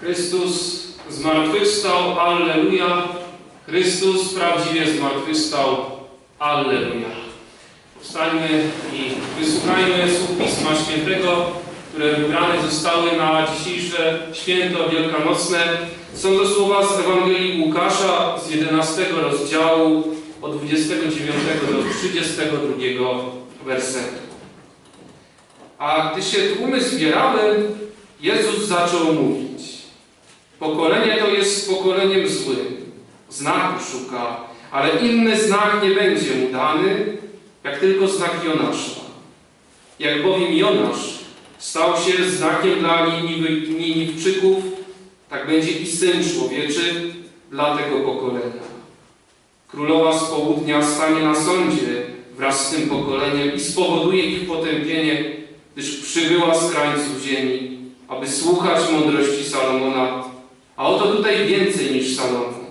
Chrystus zmartwychwstał, Alleluja. Chrystus prawdziwie zmartwychwstał, Alleluja. Powstańmy i wysłuchajmy słów Pisma Świętego, które wybrane zostały na dzisiejsze święto wielkanocne. Są to słowa z Ewangelii Łukasza z 11 rozdziału od 29 do 32 wersetu. A gdy się tłumy zbierały, Jezus zaczął mówić. Pokolenie to jest pokoleniem złym. Znaku szuka, ale inny znak nie będzie mu dany, jak tylko znak Jonasza. Jak bowiem Jonasz stał się znakiem dla Niniwczyków, tak będzie i Syn Człowieczy dla tego pokolenia. Królowa z południa stanie na sądzie wraz z tym pokoleniem i spowoduje ich potępienie, gdyż przybyła z krańców ziemi, aby słuchać mądrości Salomona, a oto tutaj więcej niż Salomon.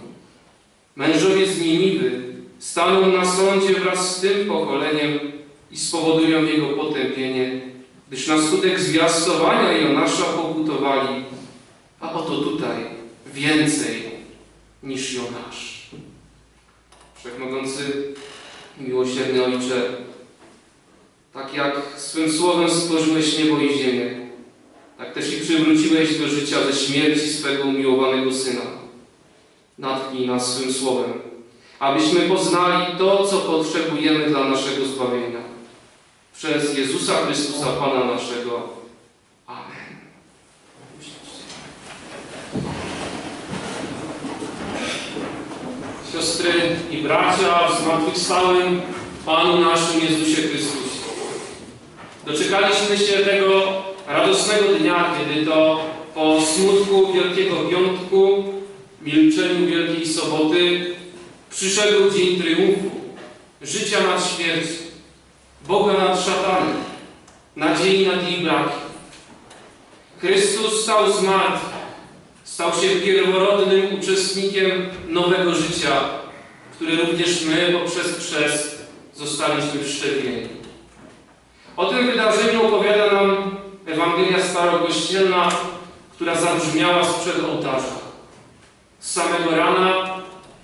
Mężowie z Niniwy staną na sądzie wraz z tym pokoleniem i spowodują jego potępienie, gdyż na skutek zwiastowania Jonasza pokutowali, a oto tutaj więcej niż Jonasz. Wszechmogący, miłosierny Ojcze, tak jak swym słowem stworzyłeś niebo i ziemię, tak też i przywróciłeś do życia ze śmierci swego umiłowanego Syna. Natknij nas swym słowem, abyśmy poznali to, co potrzebujemy dla naszego zbawienia. Przez Jezusa Chrystusa, Pana naszego. Amen. Siostry i bracia w zmartwychwstałym Panu naszym Jezusie Chrystusie. Doczekaliśmy się tego radosnego dnia, kiedy to po smutku Wielkiego Piątku, milczeniu Wielkiej Soboty, przyszedł dzień triumfu, życia nad śmiercią, Boga nad szatanem, nadziei nad jej brakiem. Chrystus stał z martwych, stał się pierworodnym uczestnikiem nowego życia, które również my poprzez chrzest zostaliśmy wszczepieni. O tym wydarzeniu opowiada nam Ewangelia Starokościelna, która zabrzmiała sprzed ołtarza. Z samego rana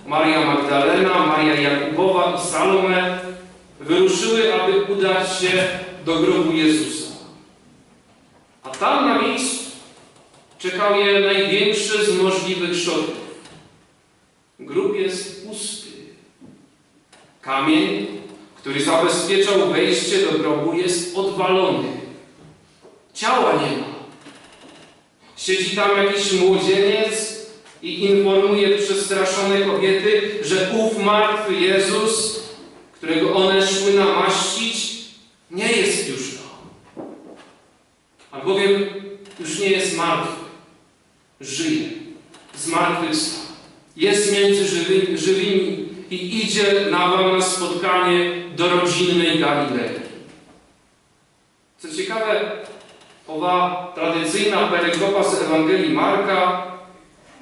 Maria Magdalena, Maria Jakubowa i Salome wyruszyły, aby udać się do grobu Jezusa. A tam na miejscu czekał je największy z możliwych szoków. Grób jest pusty. Kamień, który zabezpieczał wejście do grobu, jest odwalony. Ciała nie ma. Siedzi tam jakiś młodzieniec i informuje przestraszone kobiety, że ów martwy Jezus, którego one szły namaścić, nie jest już tam. Albowiem już nie jest martwy. Żyje. Zmartwychwstał. Jest między żywymi, żywymi i idzie na wam na spotkanie do rodzinnej Galilei. Co ciekawe, owa tradycyjna perykopa z Ewangelii Marka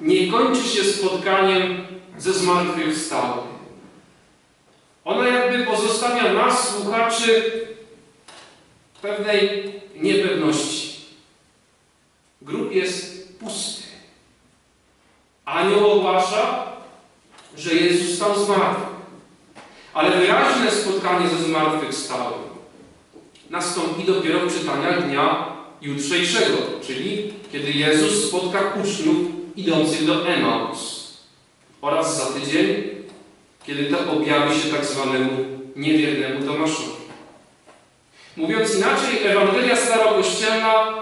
nie kończy się spotkaniem ze zmartwychwstałym. Ona jakby pozostawia nas, słuchaczy, pewnej niepewności. Grób jest pusty. Anioł ogłasza, że Jezus stał z. Ale wyraźne spotkanie ze zmartwychwstałym nastąpi dopiero w czytaniach dnia jutrzejszego, czyli kiedy Jezus spotka uczniów idących do Emaus oraz za tydzień, kiedy to objawi się tak zwanemu niewiernemu Tomaszowi. Mówiąc inaczej, Ewangelia Starokościelna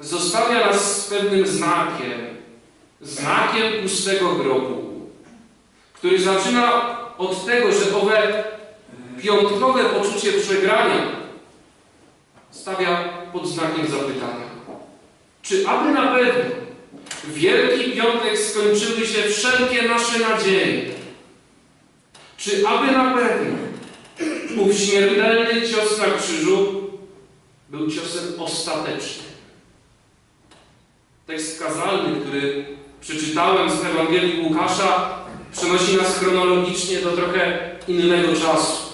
zostawia nas z pewnym znakiem, znakiem pustego grobu, który zaczyna od tego, że owe piątkowe poczucie przegrania stawia pod znakiem zapytania. Czy aby na pewno w Wielki Piątek skończyły się wszelkie nasze nadzieje? Czy aby na pewno ów śmiertelny cios na krzyżu był ciosem ostatecznym? Tekst kazalny, który przeczytałem z Ewangelii Łukasza, przenosi nas chronologicznie do trochę innego czasu.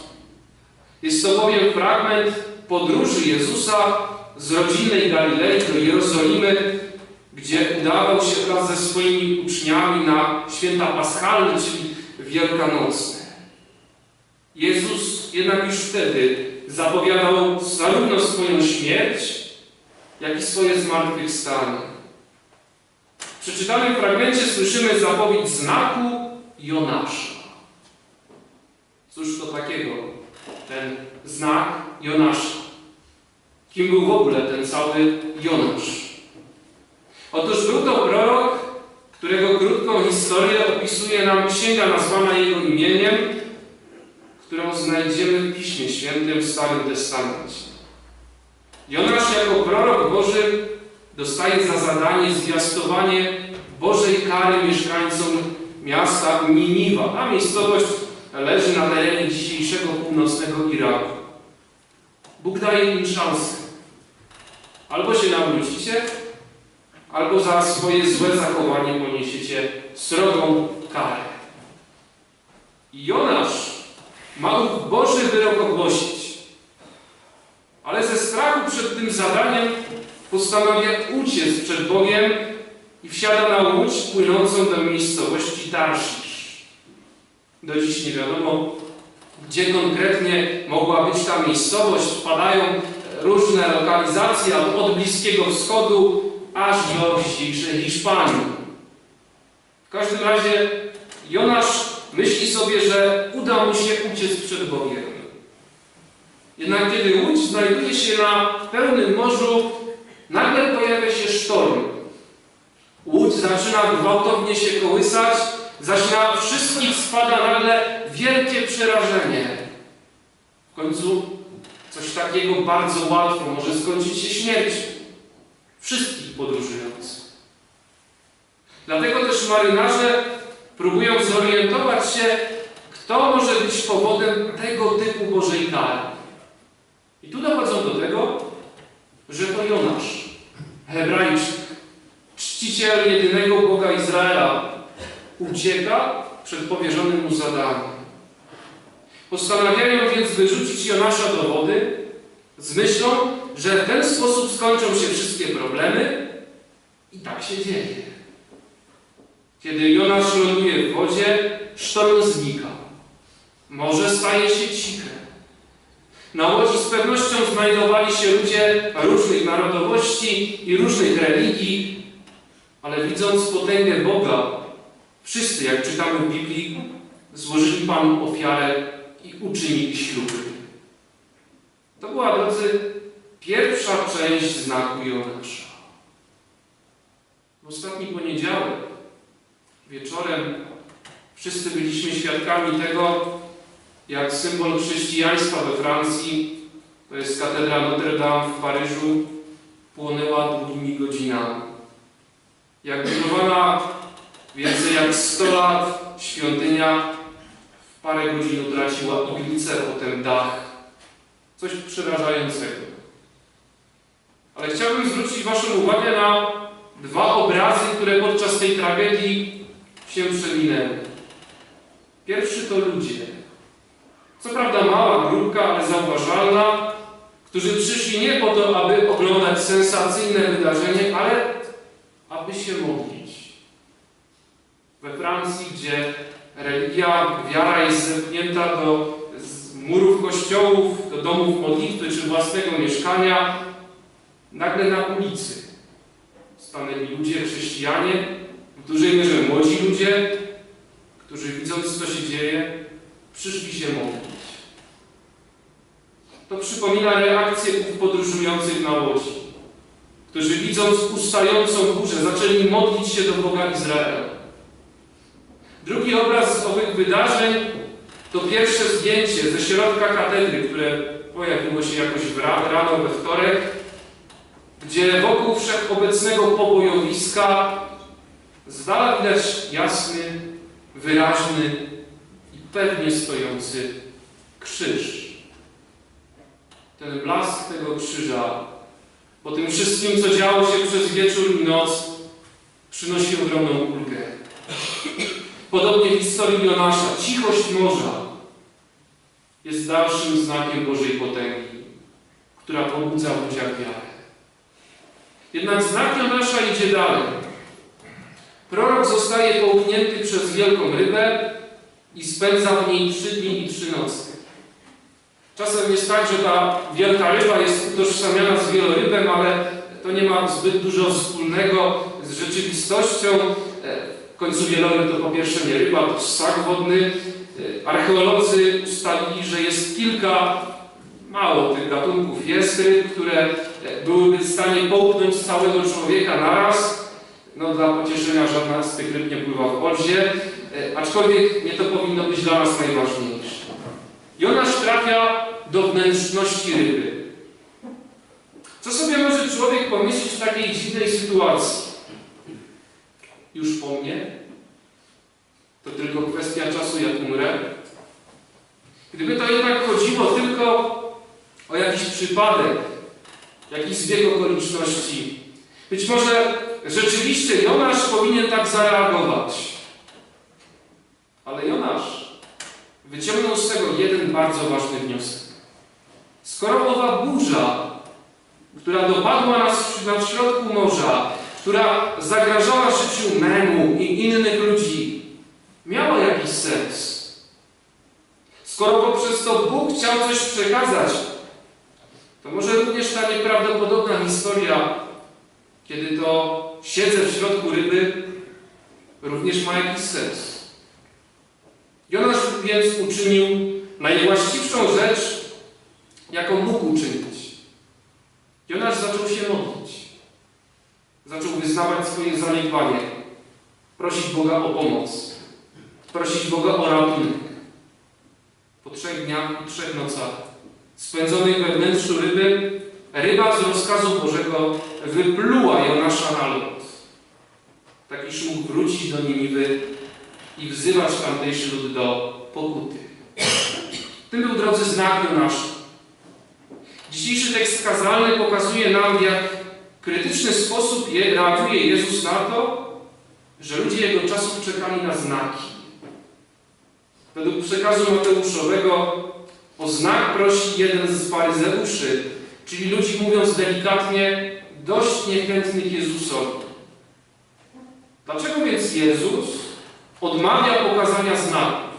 Jest to bowiem fragment podróży Jezusa z rodzinnej Galilei do Jerozolimy, gdzie udawał się wraz ze swoimi uczniami na święta paschalne, czyli wielkanocne. Jezus jednak już wtedy zapowiadał zarówno swoją śmierć, jak i swoje zmartwychwstanie. W przeczytanym fragmencie słyszymy zapowiedź znaku Jonasza. Cóż to takiego, ten znak Jonasza? Kim był w ogóle ten cały Jonasz? Otóż był to prorok, którego krótką historię opisuje nam księga nazwana jego imieniem, którą znajdziemy w Piśmie Świętym w Starym Testamencie. Jonasz jako prorok Boży dostaje za zadanie zwiastowanie Bożej kary mieszkańcom miasta Niniwa. Ta miejscowość leży na terenie dzisiejszego północnego Iraku. Bóg daje im szansę. Albo się nawrócicie, albo za swoje złe zachowanie poniesiecie srogą karę. I Jonasz ma Boży wyrok ogłosić. Ale ze strachu przed tym zadaniem postanawia uciec przed Bogiem i wsiada na łódź płynącą do miejscowości Tarszisz. Do dziś nie wiadomo, gdzie konkretnie mogła być ta miejscowość. Padają różne lokalizacje od Bliskiego Wschodu aż do dzisiejszej Hiszpanii. W każdym razie Jonasz myśli sobie, że uda mu się uciec przed Bogiem. Jednak kiedy łódź znajduje się na pełnym morzu, nagle pojawia się sztorm. Łódź zaczyna gwałtownie się kołysać, zaś na wszystkich spada nagle wielkie przerażenie. W końcu coś takiego bardzo łatwo może skończyć się śmiercią wszystkich podróżujących. Dlatego też marynarze próbują zorientować się, kto może być powodem tego typu Bożej kary. I tu dochodzą do tego, że to Jonasz, hebrajczyk, czciciel jedynego Boga Izraela, ucieka przed powierzonym mu zadaniem. Postanawiają więc wyrzucić Jonasza do wody z myślą, że w ten sposób skończą się wszystkie problemy i tak się dzieje. Kiedy Jonasz ląduje w wodzie, sztorm znika. Morze staje się ciche. Na łodzi z pewnością znajdowali się ludzie różnych narodowości i różnych religii, ale widząc potęgę Boga, wszyscy, jak czytamy w Biblii, złożyli Panu ofiarę i uczynili śluby. To była, drodzy, pierwsza część znaku Jonasza. W ostatni poniedziałek wieczorem wszyscy byliśmy świadkami tego, jak symbol chrześcijaństwa we Francji, to jest katedra Notre Dame w Paryżu, płonęła długimi godzinami. Jak budowana więcej jak 100 lat świątynia parę godzin utraciła iglicę, potem dach. Coś przerażającego. Ale chciałbym zwrócić Waszą uwagę na dwa obrazy, które podczas tej tragedii się przewinęły. Pierwszy to ludzie. Co prawda mała grupka, ale zauważalna, którzy przyszli nie po to, aby oglądać sensacyjne wydarzenie, ale aby się modlić. We Francji, gdzie religia, wiara jest zepchnięta do murów kościołów, do domów modlitwy czy własnego mieszkania, nagle na ulicy stanęli ludzie, chrześcijanie, w dużej mierze młodzi ludzie, którzy widząc, co się dzieje, przyszli się modlić. To przypomina reakcję podróżujących na łodzi, którzy widząc ustającą burzę, zaczęli modlić się do Boga Izraela. Drugi obraz z owych wydarzeń to pierwsze zdjęcie ze środka katedry, które pojawiło się jakoś w rano we wtorek, gdzie wokół wszechobecnego pobojowiska z dala widać jasny, wyraźny i pewnie stojący krzyż. Ten blask tego krzyża, po tym wszystkim, co działo się przez wieczór i noc, przynosi ogromną ulgę. Podobnie w historii Jonasza, cichość morza jest dalszym znakiem Bożej potęgi, która pobudza w ludziach wiarę. Jednak znak Jonasza idzie dalej. Prorok zostaje połknięty przez wielką rybę i spędza w niej trzy dni i trzy nocy. Czasem jest tak, że ta wielka ryba jest utożsamiana z wielorybem, ale to nie ma zbyt dużo wspólnego z rzeczywistością. E, końcu wieloryb to po pierwsze nie ryba, to ssak wodny. E, archeolodzy ustalili, że jest kilka, mało tych gatunków ryb, które e, byłyby w stanie połknąć całego człowieka naraz. No dla pocieszenia żadna z tych ryb nie pływa w Olzie, aczkolwiek nie to powinno być dla nas najważniejsze. Jonasz trafia do wnętrzności ryby. Co sobie może człowiek pomyśleć w takiej dziwnej sytuacji? Już po mnie? To tylko kwestia czasu, jak umrę? Gdyby to jednak chodziło tylko o jakiś przypadek, jakiś zbieg okoliczności, być może rzeczywiście Jonasz powinien tak zareagować. Ale Jonasz wyciągnął z tego jeden bardzo ważny wniosek. Skoro owa burza, która dopadła nas na środku morza, która zagrażała życiu memu i innych ludzi, miała jakiś sens. Skoro poprzez to Bóg chciał coś przekazać, to może również ta nieprawdopodobna historia, kiedy to siedzę w środku ryby, również ma jakiś sens. Jonasz więc uczynił najwłaściwszą rzecz, jaką mógł uczynić. Jonasz zaczął się modlić. Zaczął wyznawać swoje zaniedbanie, prosić Boga o pomoc, prosić Boga o ratunek. Po trzech dniach i trzech nocach spędzonych we wnętrzu ryby, ryba z rozkazu Bożego wypluła Jonasza na ląd. Takiż mógł wrócić do Niniwy i wzywać tamtejszy lud do pokuty. Tym był, drodzy, znak Jonasza. Dzisiejszy tekst skazalny pokazuje nam, jak krytyczny sposób je, reaguje Jezus na to, że ludzie Jego czasów czekali na znaki. Według przekazu Mateuszowego o znak prosi jeden z faryzeuszy, czyli ludzi mówiąc delikatnie, dość niechętnych Jezusowi. Dlaczego więc Jezus odmawia pokazania znaków?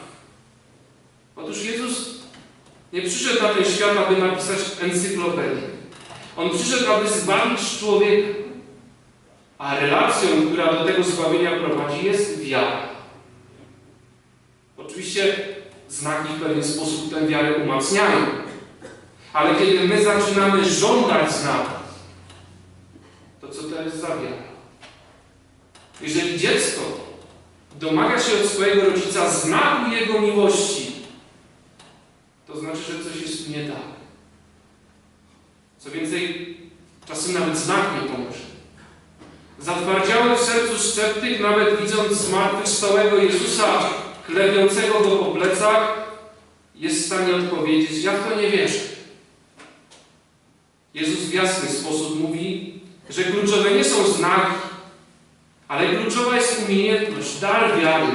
Otóż Jezus nie przyszedł na ten świat, aby napisać encyklopedię. On przyszedł, aby zbawić człowieka. A relacją, która do tego zbawienia prowadzi, jest wiara. Oczywiście znaki w pewien sposób tę wiarę umacniają. Ale kiedy my zaczynamy żądać znaków, to co to jest za wiara? Jeżeli dziecko domaga się od swojego rodzica znaku jego miłości, to znaczy, że coś jest nie tak. Co więcej, czasem nawet znak nie pomoże. Zatwardziały w sercu sceptyk, nawet widząc zmartwychwstałego Jezusa, klebiącego go po plecach, jest w stanie odpowiedzieć, ja w to nie wierzę. Jezus w jasny sposób mówi, że kluczowe nie są znaki, ale kluczowa jest umiejętność, dar wiary,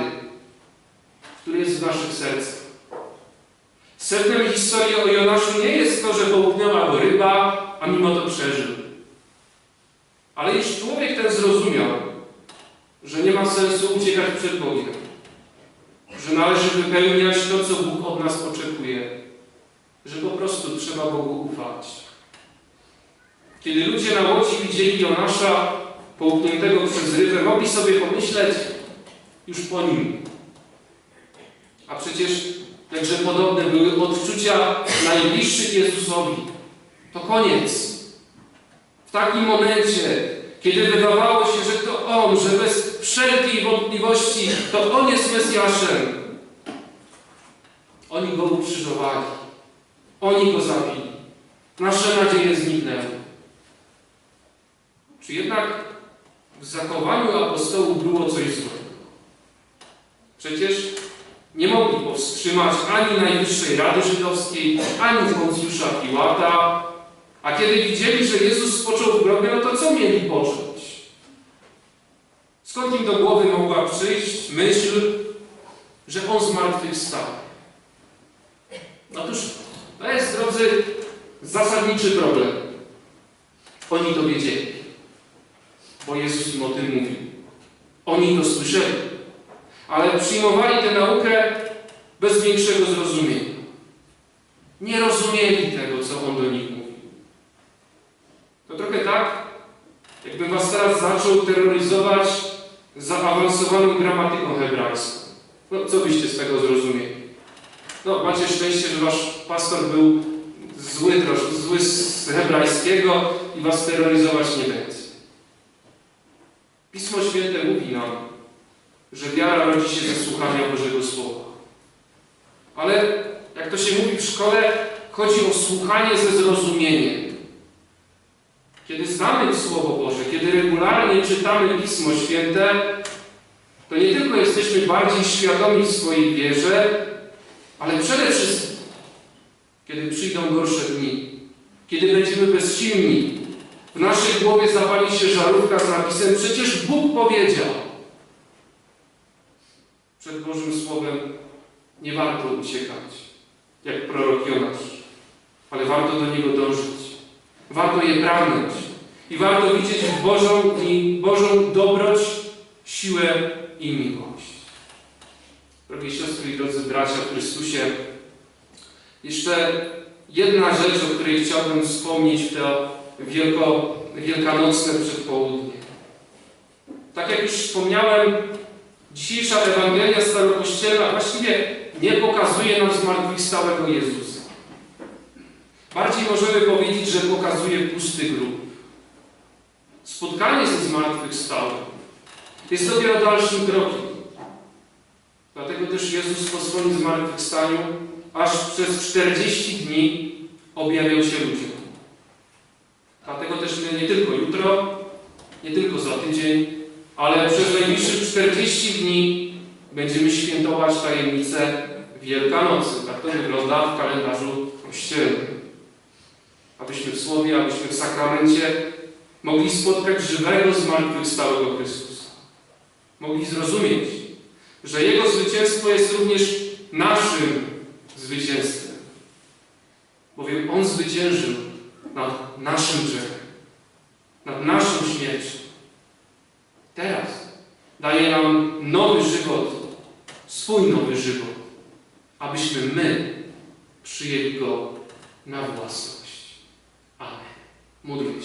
który jest w naszych sercach. Sednem historii o Jonaszu nie jest to, że go ryba, a mimo to przeżył. Ale jeśli człowiek ten zrozumiał, że nie ma sensu uciekać przed Bogiem, że należy wypełniać to, co Bóg od nas oczekuje, że po prostu trzeba Bogu ufać. Kiedy ludzie na łodzi widzieli Jonasza połkniętego przez rybę, mogli sobie pomyśleć już po nim. A przecież Jakże podobne były odczucia najbliższych Jezusowi. To koniec. W takim momencie, kiedy wydawało się, że to On, że bez wszelkiej wątpliwości to On jest Mesjaszem, oni Go ukrzyżowali. Oni Go zabili. Nasze nadzieje zniknęły. Czy jednak w zachowaniu apostołów było coś złego? Przecież nie mogli powstrzymać ani Najwyższej Rady Żydowskiej, ani Poncjusza Piłata, a kiedy widzieli, że Jezus spoczął w grobie, no to co mieli począć? Skąd im do głowy mogła przyjść myśl, że On zmartwychwstał? Otóż to jest, drodzy, zasadniczy problem. Oni to wiedzieli. bo Jezus im o tym mówił. Oni to słyszeli, ale przyjmowali tę naukę bez większego zrozumienia. Nie rozumieli tego, co On do nich mówił. To trochę tak, jakbym Was teraz zaczął terroryzować zaawansowaną gramatyką hebrajską. No, co byście z tego zrozumieli? No, macie szczęście, że Wasz pastor był zły troszkę, zły z hebrajskiego i Was terroryzować nie będzie. Pismo Święte mówi nam, że wiara rodzi się ze słuchania Bożego Słowa. Ale, jak to się mówi w szkole, chodzi o słuchanie ze zrozumieniem. Kiedy znamy Słowo Boże, kiedy regularnie czytamy Pismo Święte, to nie tylko jesteśmy bardziej świadomi w swojej wierze, ale przede wszystkim, kiedy przyjdą gorsze dni, kiedy będziemy bezsilni, w naszej głowie zapali się żarówka z napisem Przecież Bóg powiedział. Przed Bożym Słowem nie warto uciekać, jak prorok Jonasz, ale warto do niego dążyć. Warto je pragnąć i warto widzieć w Bożą i Bożą dobroć, siłę i miłość. Drogie siostry i drodzy bracia w Chrystusie, jeszcze jedna rzecz, o której chciałbym wspomnieć w to wielko, wielkanocne przedpołudnie. Tak jak już wspomniałem, dzisiejsza Ewangelia Starokościelna właściwie nie pokazuje nam zmartwychwstałego Jezusa. Bardziej możemy powiedzieć, że pokazuje pusty grób. Spotkanie ze zmartwychwstałym jest dopiero dalszym krokiem. Dlatego też Jezus po swoim zmartwychwstaniu aż przez 40 dni objawiał się ludziom. Dlatego też my nie tylko jutro, nie tylko za tydzień, ale przez najbliższych 40 dni będziemy świętować tajemnicę Wielkanocy. Tak to wygląda w kalendarzu kościelnym. Abyśmy w Słowie, abyśmy w sakramencie mogli spotkać żywego, zmartwychwstałego Chrystusa. Mogli zrozumieć, że Jego zwycięstwo jest również naszym zwycięstwem. Bowiem On zwyciężył nad naszym grzechem, nad naszą śmiercią. Teraz daje nam nowy żywot, swój nowy żywot, abyśmy my przyjęli Go na własność. Amen. Módlmy.